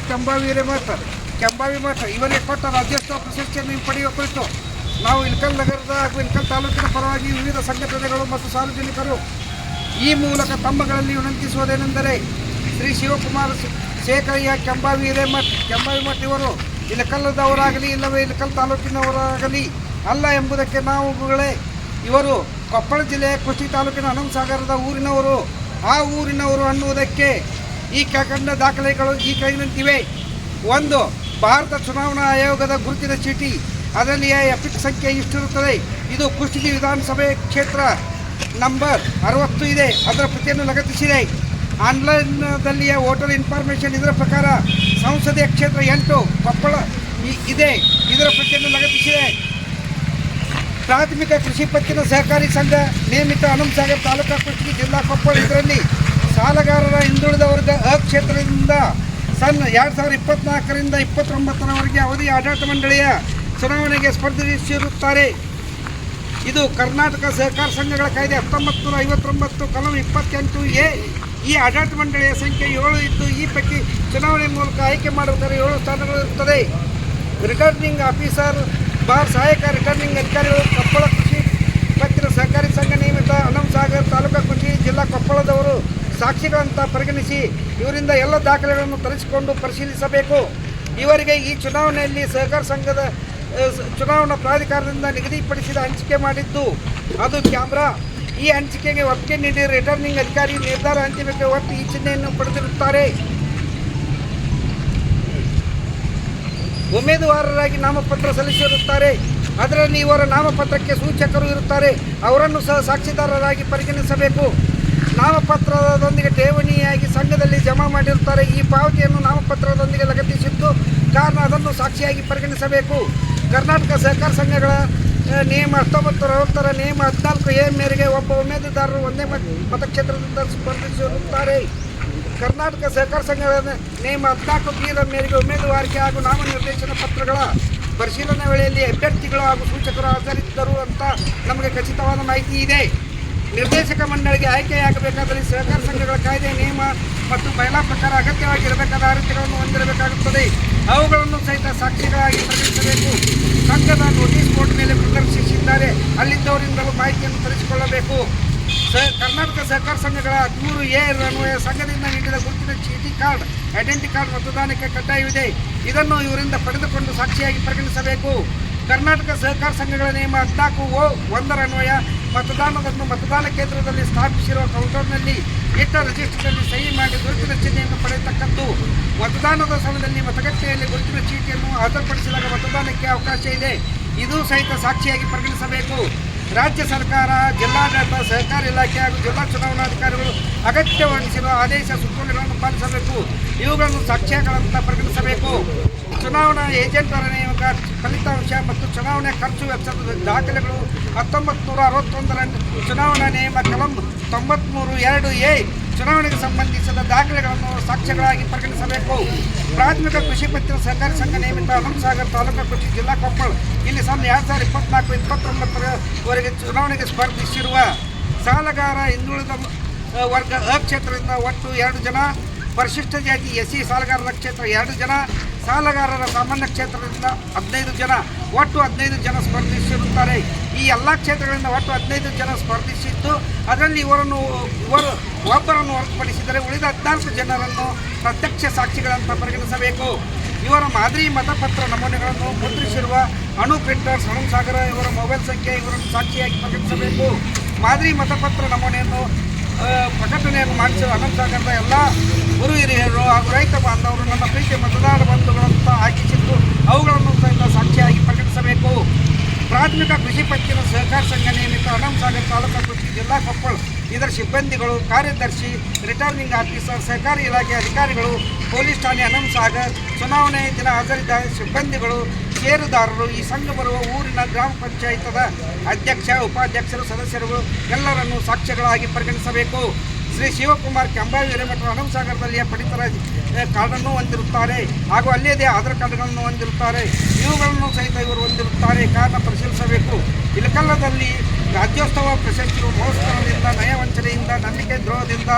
ಕೆಂಬಾವಿ ಮಾತ್ರ. ಕೆಂಬಾವಿ ಮಾತ್ರ. ಇವರಿಗೆ ಕೊಟ್ಟ ರಾಜ್ಯೋತ್ಸವ ಪ್ರಶಸ್ತಿಯನ್ನು ಹಿಂಪಡೆಯುವ ಕುರಿತು ನಾವು ಇಳಕಲ್ ನಗರದ ಹಾಗೂ ಇಳಕಲ್ ತಾಲೂಕಿನ ಪರವಾಗಿ ವಿವಿಧ ಸಂಘಟನೆಗಳು ಮತ್ತು ಸಾರ್ವಜನಿಕರು ಈ ಮೂಲಕ ತಮ್ಮಗಳಲ್ಲಿ ವಿನಂತಿಸುವುದೇನೆಂದರೆ ಶ್ರೀ ಶಿವಕುಮಾರ ಶೇಖರಯ್ಯ ಕೆಂಬಾವಿ ಹಿರೇಮಠ್ ಕೆಂಬಾವಿ ಮಠ ಇವರು. ಇಳಕಲ್ಲದವರಾಗಲಿ ಇಲ್ಲವೇ ಇಳಕಲ್ ತಾಲೂಕಿನವರಾಗಲಿ ಅಲ್ಲ ಎಂಬುದಕ್ಕೆ ನಾವುಗಳೇ ಇವರು ಕೊಪ್ಪಳ ಜಿಲ್ಲೆಯ ಕೃಷಿ ತಾಲೂಕಿನ ಅನಂತಸಾಗರದ ಊರಿನವರು. ಆ ಊರಿನವರು ಅನ್ನುವುದಕ್ಕೆ ಈ ಕೆಳಕಂಡ ದಾಖಲೆಗಳು ಈ ಕೆಳಗಿನಂತಿವೆ ಒಂದು, ಭಾರತ ಚುನಾವಣಾ ಆಯೋಗದ ಗುರುತಿನ ಚೀಟಿ. ಅದರಲ್ಲಿ ಎಫಿಕ್ ಸಂಖ್ಯೆ ಇಷ್ಟಿರುತ್ತದೆ ಇದು ಕುಷ್ಟಗಿ ವಿಧಾನಸಭೆ ಕ್ಷೇತ್ರ ನಂಬರ್ ಅರವತ್ತು ಇದೆ. ಅದರ ಪ್ರತಿಯನ್ನು ಲಗತ್ತಿಸಿದೆ. ಆನ್ಲೈನ್ನಲ್ಲಿಯ ವೋಟರ್ ಇನ್ಫಾರ್ಮೇಷನ್ ಇದರ ಪ್ರಕಾರ ಸಂಸದೀಯ ಕ್ಷೇತ್ರ ಎಂಟು, ಕೊಪ್ಪಳ ಇದೆ. ಇದರ ಪ್ರತಿಯನ್ನು ಲಗತ್ತಿಸಿದೆ. ಪ್ರಾಥಮಿಕ ಕೃಷಿ ಪತ್ತಿನ ಸಹಕಾರಿ ಸಂಘ ನೇಮಿತ ಹನುಮಸಾಗರ ತಾಲೂಕಾ ಕೃಷಿ ಜಿಲ್ಲಾ ಕೊಪ್ಪಳ ಇದರಲ್ಲಿ ಸಾಲಗಾರರ ಹಿಂದುಳಿದ ವರ್ಗ ಕ್ಷೇತ್ರದಿಂದ ಸನ್ ಎರಡು ಸಾವಿರದ ಇಪ್ಪತ್ನಾಲ್ಕರಿಂದ ಇಪ್ಪತ್ತೊಂಬತ್ತರವರೆಗೆ ಅವಧಿ ಆಡಳಿತ ಮಂಡಳಿಯ ಚುನಾವಣೆಗೆ ಸ್ಪರ್ಧಿಸಿರುತ್ತಾರೆ ಇದು ಕರ್ನಾಟಕ ಸಹಕಾರ ಸಂಘಗಳ ಕಾಯ್ದೆ ಹತ್ತೊಂಬತ್ತು ನೂರ ಐವತ್ತೊಂಬತ್ತು, ಕಲಂ ಇಪ್ಪತ್ತೆಂಟು ಎ ಈ ಆಡಳಿತ ಮಂಡಳಿಯ ಸಂಖ್ಯೆ ಏಳು ಇದ್ದು ಈ ಪೈಕಿ ಚುನಾವಣೆ ಮೂಲಕ ಆಯ್ಕೆ ಮಾಡುವುದರ ಏಳು ಸ್ಥಾನಗಳು ಇರುತ್ತದೆ. ರಿಟರ್ನಿಂಗ್ ಆಫೀಸರ್ ಬಾರ್ ಸಹಾಯಕ ರಿಟರ್ನಿಂಗ್ ಅಧಿಕಾರಿಗಳು ಕೊಪ್ಪಳ ಕೃಷಿ ಪತ್ತಿನ ಸಹಕಾರಿ ಸಂಘ ನಿಯಮಿತ ಹನುಮಸಾಗರ್ ತಾಲೂಕಾ ಕೃಷಿ ಜಿಲ್ಲಾ ಕೊಪ್ಪಳದವರು ಸಾಕ್ಷಿಗಳಂತ ಪರಿಗಣಿಸಿ ಇವರಿಂದ ಎಲ್ಲ ದಾಖಲೆಗಳನ್ನು ತರಿಸಿಕೊಂಡು ಪರಿಶೀಲಿಸಬೇಕು. ಇವರಿಗೆ ಈ ಚುನಾವಣೆಯಲ್ಲಿ ಸಹಕಾರ ಸಂಘದ ಚುನಾವಣಾ ಪ್ರಾಧಿಕಾರದಿಂದ ನಿಗದಿಪಡಿಸಿದ ಹಂಚಿಕೆ ಮಾಡಿದ್ದು ಅದು ಕ್ಯಾಮ್ರಾ. ಈ ಹಂಚಿಕೆಗೆ ಒಪ್ಪಿಗೆ ನೀಡಿ ರಿಟರ್ನಿಂಗ್ ಅಧಿಕಾರಿ ನಿರ್ಧಾರ ಹಂಚಿಕೆ ಒಟ್ಟು ಈ ಚಿಹ್ನೆಯನ್ನು ಪಡೆದಿರುತ್ತಾರೆ. ಉಮೇದುವಾರರಾಗಿ ನಾಮಪತ್ರ ಸಲ್ಲಿಸಿರುತ್ತಾರೆ. ಅದರಲ್ಲಿ ಇವರ ನಾಮಪತ್ರಕ್ಕೆ ಸೂಚಕರು ಇರುತ್ತಾರೆ. ಅವರನ್ನು ಸಹ ಸಾಕ್ಷಿದಾರರಾಗಿ ಪರಿಗಣಿಸಬೇಕು. ನಾಮಪತ್ರದೊಂದಿಗೆ ಠೇವಣಿಯಾಗಿ ಸಂಘದಲ್ಲಿ ಜಮಾ ಮಾಡಿರುತ್ತಾರೆ. ಈ ಪಾವತಿಯನ್ನು ನಾಮಪತ್ರದೊಂದಿಗೆ ಲಗತ್ತಿಸಿದ್ದು ಕಾರಣ ಅದನ್ನು ಸಾಕ್ಷಿಯಾಗಿ ಪರಿಗಣಿಸಬೇಕು. ಕರ್ನಾಟಕ ಸಹಕಾರ ಸಂಘಗಳ ನಿಯಮ ಹತ್ತೊಂಬತ್ತು ಅರವತ್ತರ ನಿಯಮ ಹದಿನಾಲ್ಕು ಎ ಮೇರೆಗೆ ಒಬ್ಬ ಉಮೇದುದಾರರು ಒಂದೇ ಮತ, ಮತಕ್ಷೇತ್ರದಿಂದ ಸ್ಪರ್ಧಿಸಿರುತ್ತಾರೆ ಕರ್ನಾಟಕ ಸಹಕಾರ ಸಂಘಗಳ ನಿಯಮ ಹದಿನಾಲ್ಕು ಬೀದ ಮೇರೆಗೆ ಉಮೇದುವಾರಿಕೆ ಹಾಗೂ ನಾಮನಿರ್ದೇಶನ ಪತ್ರಗಳ ಪರಿಶೀಲನೆ ವೇಳೆಯಲ್ಲಿ ಅಭ್ಯರ್ಥಿಗಳು ಹಾಗೂ ಸೂಚಕರು ಹಾಜರಿದ್ದರು ಅಂತ ನಮಗೆ ಖಚಿತವಾದ ಮಾಹಿತಿ ಇದೆ. ನಿರ್ದೇಶಕ ಮಂಡಳಿಗೆ ಆಯ್ಕೆಯಾಗಬೇಕಾದರೆ ಸಹಕಾರ ಸಂಘಗಳ ಕಾಯ್ದೆ, ನಿಯಮ ಮತ್ತು ಮಹಿಳಾ ಪ್ರಕಾರ ಅಗತ್ಯವಾಗಿರಬೇಕಾದ ಅರ್ಹತೆಗಳನ್ನು ಹೊಂದಿರಬೇಕಾಗುತ್ತದೆ. ಅವುಗಳನ್ನು ಸಹಿತ ಸಾಕ್ಷಿಗಳಾಗಿ ಪ್ರಕಟಿಸಬೇಕು. ಸಂಘದ ನೋಟಿಸ್ ಬೋರ್ಡ್ ಮೇಲೆ ಪ್ರದರ್ಶಿಸಿದ್ದಾರೆ. ಅಲ್ಲಿದ್ದವರಿಂದಲೂ ಮಾಹಿತಿಯನ್ನು ತರಿಸಿಕೊಳ್ಳಬೇಕು ಕರ್ನಾಟಕ ಸಹಕಾರ ಸಂಘಗಳ ಹದಿಮೂರು ಎ ಅನ್ವಯ ಸಂಘದಿಂದ ನೀಡಿದ ಗುರುತಿನ ಚೀಟಿ ಕಾರ್ಡ್, ಐಡೆಂಟಿ ಕಾರ್ಡ್ ಮತದಾನಕ್ಕೆ ಕಡ್ಡಾಯವಿದೆ. ಇದನ್ನು ಇವರಿಂದ ಪಡೆದುಕೊಂಡು ಸಾಕ್ಷಿಯಾಗಿ ಪರಿಗಣಿಸಬೇಕು ಕರ್ನಾಟಕ ಸಹಕಾರ ಸಂಘಗಳ ನಿಯಮ ಹದಿನಾಲ್ಕು ಓ ಒಂದರ ಅನ್ವಯ ಮತದಾನವನ್ನು ಮತದಾನ ಕೇಂದ್ರದಲ್ಲಿ ಸ್ಥಾಪಿಸಿರುವ ಕೌಂಟರ್ನಲ್ಲಿ ಇಟ್ಟ ರಿಜಿಸ್ಟರ್ನಲ್ಲಿ ಸಹಿ ಮಾಡಿ ಗುರುತಿನ ಚಿಹ್ನೆಯನ್ನು ಪಡೆಯತಕ್ಕದ್ದು. ಮತದಾನದ ಸಮಯದಲ್ಲಿ ಮತಗಟ್ಟೆಯಲ್ಲಿ ಗುರುತಿನ ಚೀಟಿಯನ್ನು ಹಾಜರುಪಡಿಸಿದಾಗ ಮತದಾನಕ್ಕೆ ಅವಕಾಶ ಇದೆ. ಇದು ಸಹಿತ ಸಾಕ್ಷಿಯಾಗಿ ಪರಿಗಣಿಸಬೇಕು. ರಾಜ್ಯ ಸರ್ಕಾರ, ಜಿಲ್ಲಾಡಳಿತ, ಸಹಕಾರ ಇಲಾಖೆ ಹಾಗೂ ಜಿಲ್ಲಾ ಚುನಾವಣಾಧಿಕಾರಿಗಳು ಅಗತ್ಯವೆನಿಸಿರುವ ಆದೇಶ ಸುತ್ತೋಲೆಗಳನ್ನು ಪಾಲಿಸಬೇಕು. ಇವುಗಳನ್ನು ಸಾಕ್ಷ್ಯಗಳಂತ ಪರಿಗಣಿಸಬೇಕು. ಚುನಾವಣಾ ಏಜೆಂಟರ ನೇಮಕ ಫಲಿತಾಂಶ ಮತ್ತು ಚುನಾವಣೆ ಖರ್ಚು ವೆಚ್ಚದ ದಾಖಲೆಗಳು ಹತ್ತೊಂಬತ್ತು ನೂರ ಅರವತ್ತೊಂದರ ಚುನಾವಣಾ ನಿಯಮ ಕಲಂ ತೊಂಬತ್ತ್ಮೂರು ಎರಡು ಎ ಚುನಾವಣೆಗೆ ಸಂಬಂಧಿಸಿದ ದಾಖಲೆಗಳನ್ನು ಸಾಕ್ಷ್ಯಗಳಾಗಿ ಪರಿಗಣಿಸಬೇಕು. ಪ್ರಾಥಮಿಕ ಕೃಷಿ ಪತ್ತಿನ ಸಹಕಾರಿ ಸಂಘ ನೇಮಿತ ಹಂಸಾಗರ್ ತಾಲೂಕು ಕೃಷಿ ಜಿಲ್ಲಾ ಕೊಪ್ಪಳ. ಇಲ್ಲಿ ಸಣ್ಣ ಎರಡು ಸಾವಿರದ ಇಪ್ಪತ್ನಾಲ್ಕು ಇಪ್ಪತ್ತೊಂಬತ್ತರವರೆಗೆ ಚುನಾವಣೆಗೆ ಸ್ಪರ್ಧಿಸಿರುವ ಸಾಲಗಾರ ಹಿಂದುಳಿದ ವರ್ಗ ಕ್ಷೇತ್ರದಿಂದ ಒಟ್ಟು ಎರಡು ಜನ. ಪರಿಶಿಷ್ಟ ಜಾತಿ ಎಸ್ ಸಿ ಸಾಲಗಾರರ ಕ್ಷೇತ್ರ ಎರಡು ಜನ. ಸಾಲಗಾರರ ಸಾಮಾನ್ಯ ಕ್ಷೇತ್ರದಿಂದ ಹದಿನೈದು ಜನ, ಒಟ್ಟು ಹದಿನೈದು ಜನ ಸ್ಪರ್ಧಿಸಿರುತ್ತಾರೆ. ಈ ಎಲ್ಲ ಕ್ಷೇತ್ರಗಳಿಂದ ಒಟ್ಟು ಹದಿನೈದು ಜನ ಸ್ಪರ್ಧಿಸಿದ್ದು, ಅದರಲ್ಲಿ ಇವರನ್ನು, ಇವರು ಒಬ್ಬರನ್ನು ಹೊರತುಪಡಿಸಿದರೆ ಉಳಿದ ಹದಿನಾಲ್ಕು ಜನರನ್ನು ಪ್ರತ್ಯಕ್ಷ ಸಾಕ್ಷಿಗಳಂತ ಪರಿಗಣಿಸಬೇಕು. ಇವರ ಮಾದರಿ ಮತಪತ್ರ ನಮೂನೆಗಳನ್ನು ಮುದ್ರಿಸಿರುವ ಅಣು ಪ್ರಿಂಟರ್ಸ್ ಸಾಗರ, ಇವರ ಮೊಬೈಲ್ ಸಂಖ್ಯೆ ಇವರನ್ನು ಸಾಕ್ಷಿಯಾಗಿ ಪರಿಗಣಿಸಬೇಕು. ಮಾದರಿ ಮತಪತ್ರ ನಮೂನೆಯನ್ನು ಪ್ರಕಟಣೆಯನ್ನು ಮಾಡಿಸಿರುವ ಮಾಡಿಸಿದ ಅನಂತಸಾಗರದ ಎಲ್ಲ ಗುರು ಹಿರಿಯರು ಹಾಗೂ ರೈತ ಬಾಂಧವರು, ನನ್ನ ಪ್ರೀತಿ ಮತದಾರ ಬಂಧುಗಳಂತ ಆಶಿಸಿದ್ದು ಅವುಗಳನ್ನು ಸಹಿತ ಸಾಕ್ಷಿಯಾಗಿ ಪ್ರಕಟಿಸಬೇಕು. ಪ್ರಾಥಮಿಕ ಕೃಷಿ ಪತ್ತಿನ ಸಹಕಾರ ಸಂಘ ನಿಯಮಿತ ಸಾಗರ್ ತಾಲೂಕಾ ಕೃಷಿ ಜಿಲ್ಲಾ ಕೊಪ್ಪಳ. ಇದರ ಸಿಬ್ಬಂದಿಗಳು, ಕಾರ್ಯದರ್ಶಿ ರಿಟರ್ನಿಂಗ್ ಆಫೀಸರ್ ಸಹಕಾರಿ ಇಲಾಖೆ ಅಧಿಕಾರಿಗಳು, ಪೊಲೀಸ್ ಠಾಣೆ ಅನಂತಸಾಗರ್ ಚುನಾವಣೆ ದಿನ ಹಾಜರಿದ್ದ ಸಿಬ್ಬಂದಿಗಳು, ಷೇರುದಾರರು, ಈ ಸಂಘ ಬರುವ ಊರಿನ ಗ್ರಾಮ ಪಂಚಾಯತದ ಅಧ್ಯಕ್ಷ, ಉಪಾಧ್ಯಕ್ಷರು ಸದಸ್ಯರು ಎಲ್ಲರನ್ನು ಸಾಕ್ಷ್ಯಗಳಾಗಿ ಪರಿಗಣಿಸಬೇಕು ಶ್ರೀ ಶಿವಕುಮಾರ್ ಕೆಂಬಾವಿ ಹಿರೇಮಠ ಹನುಮಸಾಗರದಲ್ಲಿಯ ಪಡಿತರ ಕಾರ್ಡನ್ನು ಹೊಂದಿರುತ್ತಾರೆ. ಹಾಗೂ ಅಲ್ಲಿಯದೇ ಆಧಾರ್ ಕಾರ್ಡ್ಗಳನ್ನು ಹೊಂದಿರುತ್ತಾರೆ. ಇವುಗಳನ್ನು ಸಹಿತ ಇವರು ಹೊಂದಿರುತ್ತಾರೆ. ಕಾರಣ ಪರಿಶೀಲಿಸಬೇಕು. ಇಲಕಲ್ಲದಲ್ಲಿ ರಾಜ್ಯೋತ್ಸವ ಪ್ರಶಸ್ತಿಗಳು, ಮಹೋತ್ಸವದಿಂದ, ನಯವಂಚನೆಯಿಂದ, ನಂಬಿಕೆ ದ್ರೋಹದಿಂದ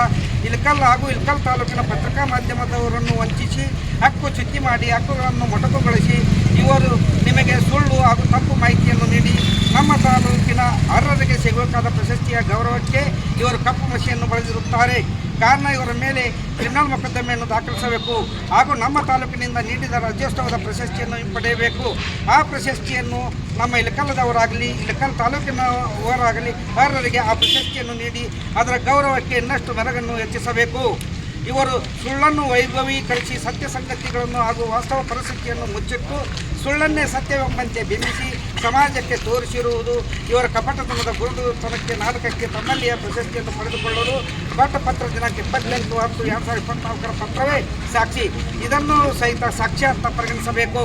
ಇಳಕಲ್ ಹಾಗೂ ಇಳಕಲ್ ತಾಲೂಕಿನ ಪತ್ರಿಕಾ ಮಾಧ್ಯಮದವರನ್ನು ವಂಚಿಸಿ, ಹಕ್ಕು ಚುಚ್ಚಿ ಮಾಡಿ, ಹಕ್ಕುಗಳನ್ನು ಮೊಟಕುಗೊಳಿಸಿ, ಇವರು ನಿಮಗೆ ಸುಳ್ಳು ಹಾಗೂ ತಪ್ಪು ಮಾಹಿತಿಯನ್ನು ನೀಡಿ, ನಮ್ಮ ತಾಲೂಕಿನ ಅರ್ಹರಿಗೆ ಸಿಗಬೇಕಾದ ಪ್ರಶಸ್ತಿಯ ಗೌರವಕ್ಕೆ ಇವರು ಕಪ್ಪು ಮಸಿಯನ್ನು ಬಳಸಿರುತ್ತಾರೆ ಕಾರಣ ಇವರ ಮೇಲೆ ಕ್ರಿಮಿನಲ್ ಮೊಕದ್ದಮೆಯನ್ನು ದಾಖಲಿಸಬೇಕು ಹಾಗೂ ನಮ್ಮ ತಾಲೂಕಿನಿಂದ ನೀಡಿದ ರಾಜ್ಯೋತ್ಸವದ ಪ್ರಶಸ್ತಿಯನ್ನು ಹಿಂಪಡೆಯಬೇಕು ಆ ಪ್ರಶಸ್ತಿಯನ್ನು ನಮ್ಮ ಇಳಕಲ್ಲದವರಾಗಲಿ, ಇಳಕಲ್ ತಾಲೂಕಿನವರಾಗಲಿ ಅರ್ಹರಿಗೆ ಆ ಪ್ರಶಸ್ತಿಯನ್ನು ನೀಡಿ ಅದರ ಗೌರವಕ್ಕೆ ಇನ್ನಷ್ಟು ಮೆರಗನ್ನು ಹೆಚ್ಚಿಸಬೇಕು. ಇವರು ಸುಳ್ಳನ್ನು ವೈಭವೀಕರಿಸಿ ಸತ್ಯ ಸಂಗತಿಗಳನ್ನು ಹಾಗೂ ವಾಸ್ತವ ಪರಿಸ್ಥಿತಿಯನ್ನು ಮುಚ್ಚಿಟ್ಟು ಸುಳ್ಳನ್ನೇ ಸತ್ಯವೆಂಬಂತೆ ಬಿಂಬಿಸಿ ಸಮಾಜಕ್ಕೆ ತೋರಿಸಿರುವುದು, ಇವರ ಕಪಟತನದ ಗುರುತನಕ್ಕೆ ನಾಟಕಕ್ಕೆ ತಮ್ಮಲ್ಲಿಯ ಪ್ರಶಸ್ತಿಯನ್ನು ಪಡೆದುಕೊಳ್ಳಲು ಪತ್ರ ದಿನಾಂಕ ಇಪ್ಪತ್ತೆಂಟು ಹತ್ತು ಎರಡು ಸಾವಿರದ ಇಪ್ಪತ್ನಾಲ್ಕರ ಪತ್ರವೇ ಸಾಕ್ಷಿ. ಇದನ್ನು ಸಹಿತ ಸಾಕ್ಷ್ಯ ಅಂತ ಪರಿಗಣಿಸಬೇಕು.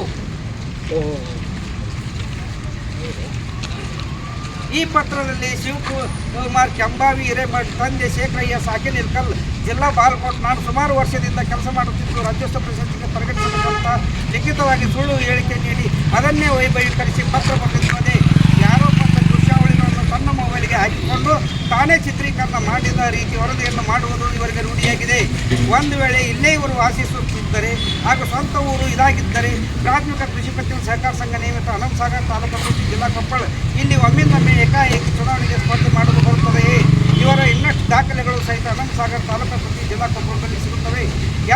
ಈ ಪತ್ರದಲ್ಲಿ ಶಿವಕುಮಾರ್ ಕೆಂಬಾವಿ, ಹಿರೇಮಠ ತಂದೆ ಶೇಖರಯ್ಯ ಸಾಕಿನ್ ಜಿಲ್ಲಾ ಬಾಲ್ಕೋಟ್ ನಾನು ಸುಮಾರು ವರ್ಷದಿಂದ ಕೆಲಸ ಮಾಡುತ್ತಿದ್ದು, ರಾಜ್ಯೋತ್ಸವ ಪ್ರಶಸ್ತಿಗೆ ಪರಿಗಣಿಸಬೇಕಂತ ಲಿಖಿತವಾಗಿ ಸುಳ್ಳು ಹೇಳಿಕೆ ನೀಡಿ ಅದನ್ನೇ ವೈಭವೀಕರಿಸಿ ಪತ್ರ ಪಡೆದುಕೊಂಡು ಯಾರೋ ಪತ್ರ ದೃಶ್ಯಾವಳಿಗಳನ್ನು ತನ್ನ ಮೊಬೈಲ್ಗೆ ಹಾಕಿಕೊಂಡು ತಾನೇ ಚಿತ್ರೀಕರಣ ಮಾಡಿದ ರೀತಿ ವರದಿಯನ್ನು ಮಾಡುವುದು ಇವರಿಗೆ ರೂಢಿಯಾಗಿದೆ. ಒಂದು ವೇಳೆ ಇಲ್ಲೇ ಇವರು ವಾಸಿಸುತ್ತಿದ್ದರೆ ಹಾಗೂ ಸ್ವಂತ ಊರು ಇದಾಗಿದ್ದರೆ, ಪ್ರಾಥಮಿಕ ಕೃಷಿ ಪತ್ತಿನ ಸಹಕಾರ ಸಂಘ ನೇಮಿತ ಅನಂತಸಾಗರ ತಾಲೂಕು ಅಭಿವೃದ್ಧಿ ಜಿಲ್ಲಾ ಕೊಪ್ಪಳ ಇಲ್ಲಿ ಒಮ್ಮಿಂದೊಮ್ಮೆ ಏಕಾಏಕಿ ಚುನಾವಣೆಗೆ ಸ್ಪರ್ಧೆ ಮಾಡಲು ಬರುತ್ತದೆಯೇ? ಇವರ ಇನ್ನಷ್ಟು ದಾಖಲೆಗಳು ಸಹಿತ ಅನಂತಸಾಗರ ತಾಲೂಕು ಅಭಿವೃದ್ಧಿ ಜಿಲ್ಲಾ ಕೊಪ್ಪಳದಲ್ಲಿ ಸಿಗುತ್ತವೆ.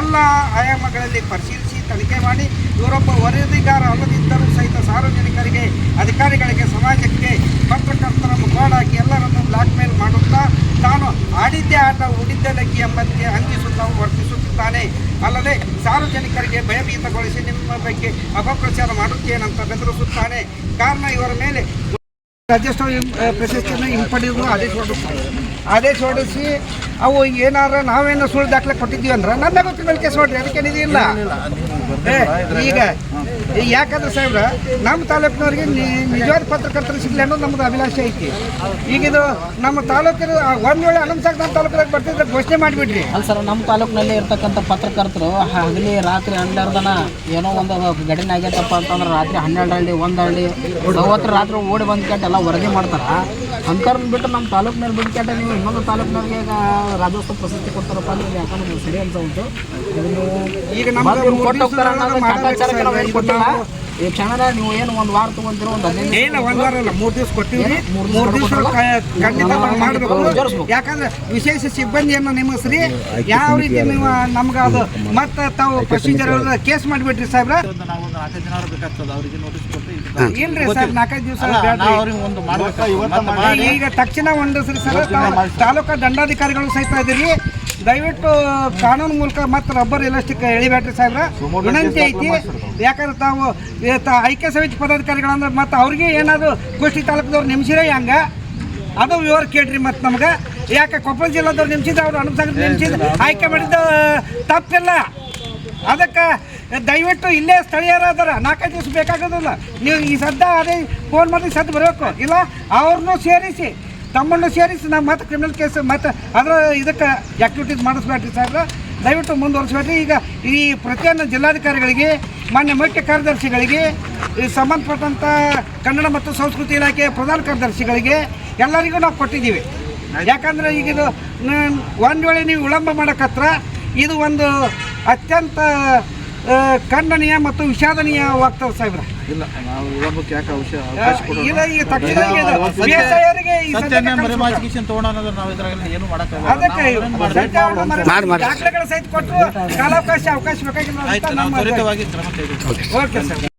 ಎಲ್ಲ ಆಯಾಮಗಳಲ್ಲಿ ಪರಿಶೀಲಿಸಿ ತನಿಖೆ ಮಾಡಿ ಇವರೊಬ್ಬ ವರದಿಗಾರ ಅಲ್ಲದಿದ್ದರೂ ಸಹಿತ ಸಾರ್ವಜನಿಕರಿಗೆ, ಅಧಿಕಾರಿಗಳಿಗೆ, ಸಮಾಜಕ್ಕೆ ಪತ್ರಕರ್ತರ ಮುಖಾಡಾಗಿ ಎಲ್ಲರನ್ನು ಬ್ಲಾಕ್ ಮೇಲ್ ಮಾಡುತ್ತಾ ತಾನು ಆಡಿದ್ದೇ ಆಟ ಉಡಿದ್ದೇ ಲಗ್ಗಿ ಎಂಬಂತೆ ಅಂಜಿಸುತ್ತಾ ವರ್ತಿಸುತ್ತಿದ್ದಾನೆ. ಅಲ್ಲದೆ ಸಾರ್ವಜನಿಕರಿಗೆ ಭಯಭೀತಗೊಳಿಸಿ ನಿಮ್ಮ ಬಗ್ಗೆ ಅಪಪ್ರಚಾರ ಮಾಡುತ್ತೇನಂತ ಬೆದರಿಸುತ್ತಾನೆ. ಕಾರಣ ಇವರ ಮೇಲೆ ರಾಜ್ಯೋತ್ಸವ ಪ್ರಶಸ್ತಿಯನ್ನು ಹಿಂಪಡೆಯುವುದು ಆದೇಶ ಹೊರಡಿಸ್ತಾರೆ ಆದೇಶ ಹೊರಡಿಸಿ ಅವು ಏನಾರ ನಾವೇನು ಸುಳ್ಳು ದಾಖಲೆ ಕೊಟ್ಟಿದ್ದೀವಿ ಅಂದ್ರೆ ನನ್ನ ಗೊತ್ತಿನ ಕೇಸ್ ಹೊಡ್ರಿ ಅದಕ್ಕೆ ಇಲ್ಲ. ಏ, ಈಗ ಈ ಯಾಕಂದ್ರೆ ಸಾಹೇಬ್ರ ನಮ್ಮ ತಾಲೂಕಿನವ್ರಿಗೆ ನಿಜವಾದ ಪತ್ರಕರ್ತರು ಸಿಗ್ಲಿ ಅನ್ನೋದು ನಮ್ಮದು ಅಭಿಲಾಷೆ ಐತಿ. ಈಗ ಇದು ನಮ್ಮ ತಾಲೂಕಿನ ಒಂದ್ ವೇಳೆ ಅನಂತಸಾಗ ನಮ್ಮ ತಾಲೂಕಿನಾಗ ಬರ್ತಿದ್ರೆ ಘೋಷಣೆ ಮಾಡಿಬಿಡ್ರಿ. ಅಲ್ಲ ಸರ್ ನಮ್ಮ ತಾಲೂಕಿನಲ್ಲಿ ಇರ್ತಕ್ಕಂಥ ಪತ್ರಕರ್ತರು ಹಗಲಿ ರಾತ್ರಿ ಹನ್ನೆರಡನ ಏನೋ ಒಂದು ಘಟನೆ ಆಗೈತಪ್ಪ ಅಂತಂದ್ರೆ ರಾತ್ರಿ ಹನ್ನೆರಡು ಹಳ್ಳಿ ಒಂದು ಹಳ್ಳಿ ಅವತ್ತು ರಾತ್ರಿ ಓಡಿ ಬಂದು ಕೆಟ್ಟ ಎಲ್ಲ ವರದಿ ಮಾಡ್ತಾರೆ. ಅಂಥವ್ರನ್ನ ಬಿಟ್ಟು ನಮ್ಮ ತಾಲೂಕಿನಲ್ಲಿ ಬಿಟ್ಟು ಕೆಟ್ಟ ನೀವು ಇನ್ನೊಂದು ತಾಲೂಕಿನವ್ರಿಗೆ ಈಗ ರಾಜ್ಯೋತ್ಸವ ಪ್ರಶಸ್ತಿ ಕೊಡ್ತಾರಪ್ಪ ಅಂದ್ರೆ ಯಾಕಂದ್ರೆ ಸರಿ ಅಂತ ಉಂಟು ಈಗ ನಮ್ಮ ಕೊಟ್ಟು ಹೋಗ್ತಾರೆ ಈ ಕ್ಷಣ ನೀವು ಏನು ಒಂದು ವಾರ ತೊಗೊಂತೀರೋ ಒಂದು ಹದಿನೈದು ಏನ ಒಂದ್ ವಾರ ಅಲ್ಲ ಮೂರ್ ದಿವಸ ಕೊಟ್ಟಿವಿ. ಮೂರು? ಖಂಡಿತ ಮಾಡಬೇಕು. ಯಾಕಂದ್ರೆ ವಿಶೇಷ ಸಿಬ್ಬಂದಿಯನ್ನು ನೇಮಿಸ್ರಿ. ಯಾವ ರೀತಿ ನೀವು ನಮ್ಗೆ ಅದು ಮತ್ತೆ ತಾವು ಪ್ರೊಸೀಜರ್ ಕೇಸ್ ಮಾಡಿಬಿಟ್ರಿ ಸಾಹೇಬ್ರ. ಒಂದು ನಾವು ಒಂದು ನಾಲ್ಕೈದು ದಿನ ಬೇಕಾಗ್ತದೆ ಅವರಿಗೆ ನೋಟಿಸ್ ಕೊಟ್ಟು ಇದಕ್ಕೆ ಇಲ್ರಿ ಸರ್ ನಾಲ್ಕೈದು ದಿವಸ ಅವ್ರಿಗೆ ಒಂದು ಮಾಡ್ಬೇಕು. ಈಗ ತಕ್ಷಣ ಹೊಂದಿಸ್ರಿ ಸರ್ ತಾಲೂಕಾ ದಂಡಾಧಿಕಾರಿಗಳು ಸಹಿತ ಇದ್ದೀರಿ. ದಯವಿಟ್ಟು ಕಾನೂನು ಮೂಲಕ ಮತ್ತೆ ರಬ್ಬರ್ ಎಲಾಸ್ಟಿಕ್ ಎಳಿಬೇಡ್ರಿ ಸಾಹೇಬ್ರ. ವಿನಂತಿ ಐತಿ. ಯಾಕಂದ್ರೆ ತಾವು ಐಕ್ಯ ಸಮಿತಿ ಪದಾಧಿಕಾರಿಗಳಂದ್ರೆ ಮತ್ತೆ ಅವ್ರಿಗೆ ಏನಾದ್ರು ಕುಷ್ಟಿ ತಾಲೂಕದವ್ರು ನಿಮಿಸಿರ ಹಂಗ ಅದು ವಿವರ ಕೇಳ್ರಿ ಮತ್ತೆ ನಮ್ಗೆ. ಯಾಕೆ ಕೊಪ್ಪಳ ಜಿಲ್ಲಾದವ್ರು ನಿಮಿಸಿದ ಅವ್ರು ಅನುಸಾರ ನಿಮಿಸಿದ ಆಯ್ಕೆ ಮಾಡಿದ ತಪ್ಪಿಲ್ಲ. ಅದಕ್ಕೆ ದಯವಿಟ್ಟು ಇಲ್ಲೇ ಸ್ಥಳೀಯರಾದಾರ ನಾಲ್ಕೈದು ದಿವಸ ಬೇಕಾಗೋದಿಲ್ಲ. ನೀವು ಈ ಸದ್ದ ಅದೇ ಫೋನ್ ಮಾಡಿ ಸದ್ದು ಬರಬೇಕು. ಇಲ್ಲ ಅವ್ರನ್ನೂ ಸೇರಿಸಿ. ತಮ್ಮನ್ನು ಸೇರಿಸಿ ನಾವು ಮತ್ತೆ ಕ್ರಿಮಿನಲ್ ಕೇಸ್ ಮತ್ತೆ ಅದರ ಇದಕ್ಕೆ ಆ್ಯಕ್ಟಿವಿಟೀಸ್ ಮಾಡಿಸ್ಬೇಡ್ರಿ ಸಾಹೇಬ್ರ. ದಯವಿಟ್ಟು ಮುಂದುವರಿಸ್ಬೇಡ್ರಿ. ಈಗ ಈ ಪ್ರತಿಯೊಂದು ಜಿಲ್ಲಾಧಿಕಾರಿಗಳಿಗೆ, ಮಾನ್ಯ ಮುಖ್ಯ ಕಾರ್ಯದರ್ಶಿಗಳಿಗೆ, ಈ ಸಂಬಂಧಪಟ್ಟಂಥ ಕನ್ನಡ ಮತ್ತು ಸಂಸ್ಕೃತಿ ಇಲಾಖೆ ಪ್ರಧಾನ ಕಾರ್ಯದರ್ಶಿಗಳಿಗೆ ಎಲ್ಲರಿಗೂ ನಾವು ಕೊಟ್ಟಿದ್ದೀವಿ. ಯಾಕಂದರೆ ಈಗ ಇದು ಒಂದು ವೇಳೆ ನೀವು ವಿಳಂಬ ಮಾಡಕತ್ರ, ಇದು ಒಂದು ಅತ್ಯಂತ ಖಂಡನೀಯ ಮತ್ತು ವಿಷಾದನೀಯವಾಗ್ತದೆ ಸಾಹೇಬ್ರ. ಇಲ್ಲ ನಾವು ಯಾಕೆ ಅವಶ್ಯ ಅವಕಾಶ ಕೊಡೋಣ? ಇಲ್ಲ ತಕ್ಷಣ ಈ ಸತ್ಯನೇ ಸದ್ಯಕ್ಕೆ ಮರೆಮಾಚಿಕೇಶನ್ ತಗೋಣ ಅನ್ನೋದು ನಾವು ಇದ್ರಾಗ ಏನು ಮಾಡಕ್ಕಾಗಲ್ಲ ಅದಕ್ಕೆ ದಾಖಲೆಗಳ ಸಹಿತ ಕೊಟ್ಟರು. ಕಾಲಾವಕಾಶ ಅವಕಾಶ ಬೇಕಾಗಿಲ್ಲ ಅಂತ ನಮ್ಮ ತ್ವರಿತವಾಗಿ ಕ್ರಮ ಕೈಗೊಳ್ತೀವಿ ಓಕೆ ಸರ್